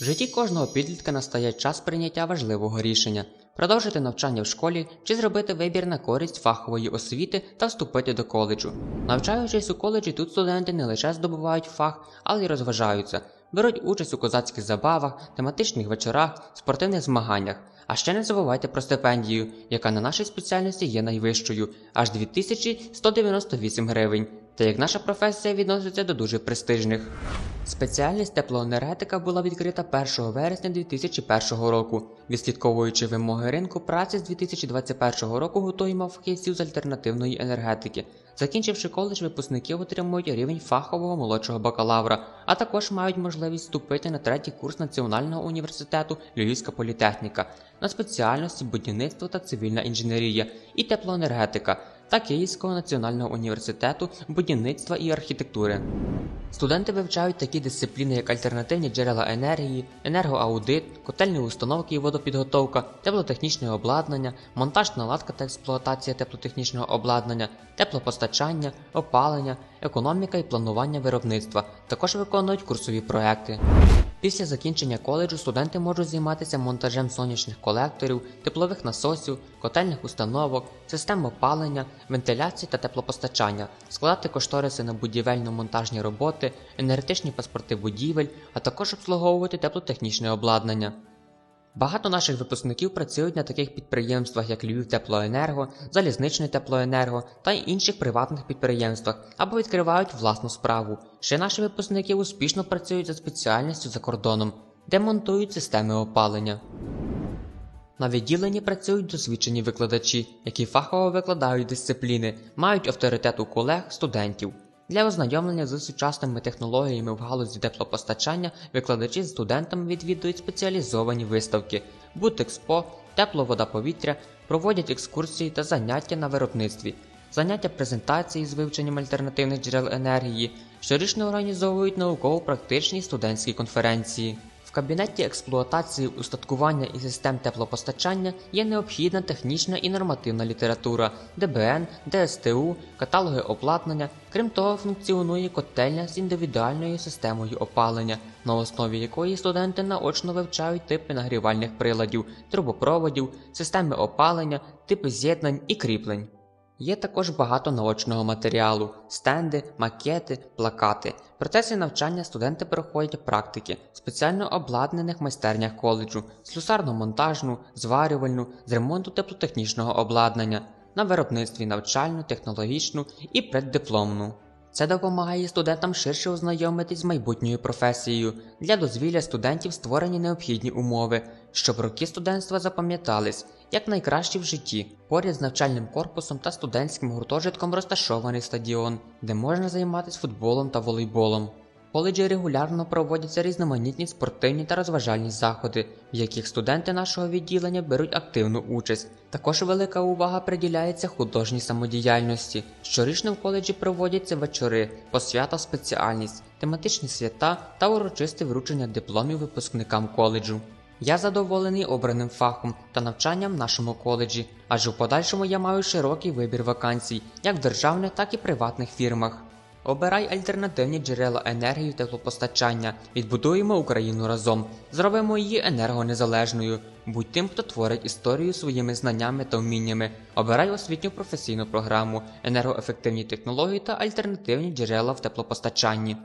В житті кожного підлітка настає час прийняття важливого рішення продовжити навчання в школі чи зробити вибір на користь фахової освіти та вступити до коледжу. Навчаючись у коледжі, тут студенти не лише здобувають фах, але й розважаються, беруть участь у козацьких забавах, тематичних вечорах, спортивних змаганнях. А ще не забувайте про стипендію, яка на нашій спеціальності є найвищою аж 2198 гривень. Та як наша професія відноситься до дуже престижних. Спеціальність теплоенергетика була відкрита 1 вересня 2001 року. Відслідковуючи вимоги ринку праці з 2021 року, готуємо фахівців з альтернативної енергетики. Закінчивши коледж, випускники отримують рівень фахового молодшого бакалавра, а також мають можливість вступити на третій курс Національного університету Львівська політехніка на спеціальності будівництво та цивільна інженерія і теплоенергетика та Київського національного університету будівництва і архітектури. Студенти вивчають такі дисципліни, як альтернативні джерела енергії, енергоаудит, котельні установки і водопідготовка, теплотехнічне обладнання, монтаж, наладка та експлуатація теплотехнічного обладнання, теплопостачання, опалення, економіка і планування виробництва. Також виконують курсові проекти. Після закінчення коледжу студенти можуть займатися монтажем сонячних колекторів, теплових насосів, котельних установок, систем опалення, вентиляції та теплопостачання, складати кошториси на будівельно-монтажні роботи, енергетичні паспорти будівель, а також обслуговувати теплотехнічне обладнання. Багато наших випускників працюють на таких підприємствах, як Львів Теплоенерго, Залізничне Теплоенерго та інших приватних підприємствах або відкривають власну справу. Ще наші випускники успішно працюють за спеціальністю за кордоном, де монтують системи опалення. На відділенні працюють досвідчені викладачі, які фахово викладають дисципліни, мають авторитет у колег, студентів. Для ознайомлення з сучасними технологіями в галузі теплопостачання викладачі з студентами відвідують спеціалізовані виставки, Будекспо, тепло повітря, проводять екскурсії та заняття на виробництві, заняття презентації з вивченням альтернативних джерел енергії, щорічно організовують науково-практичні студентські конференції. Кабінеті експлуатації устаткування і систем теплопостачання є необхідна технічна і нормативна література, ДБН, ДСТУ, каталоги обладнання. Крім того, функціонує котельня з індивідуальною системою опалення, на основі якої студенти наочно вивчають типи нагрівальних приладів, трубопроводів, системи опалення, типи з'єднань і кріплень. Є також багато наочного матеріалу, стенди, макети, плакати. В процесі навчання студенти проходять практики в спеціально обладнаних майстернях коледжу, слюсарно-монтажну, зварювальну, з ремонту теплотехнічного обладнання, на виробництві навчальну, технологічну і преддипломну. Це допомагає студентам ширше ознайомитись з майбутньою професією. Для дозвілля студентів створені необхідні умови, щоб роки студентства запам'ятались як найкращі в житті. Поряд з навчальним корпусом та студентським гуртожитком розташований стадіон, де можна займатися футболом та волейболом. Коледжі регулярно проводяться різноманітні спортивні та розважальні заходи, в яких студенти нашого відділення беруть активну участь. Також велика увага приділяється художній самодіяльності. Щорічно в коледжі проводяться вечори, посвята спеціальність, тематичні свята та урочисте вручення дипломів випускникам коледжу. Я задоволений обраним фахом та навчанням в нашому коледжі, адже в подальшому я маю широкий вибір вакансій, як в державних, так і приватних фірмах. Обирай альтернативні джерела енергії та теплопостачання, відбудуємо Україну разом, зробимо її енергонезалежною. Будь тим, хто творить історію своїми знаннями та вміннями. Обирай освітню професійну програму, енергоефективні технології та альтернативні джерела в теплопостачанні.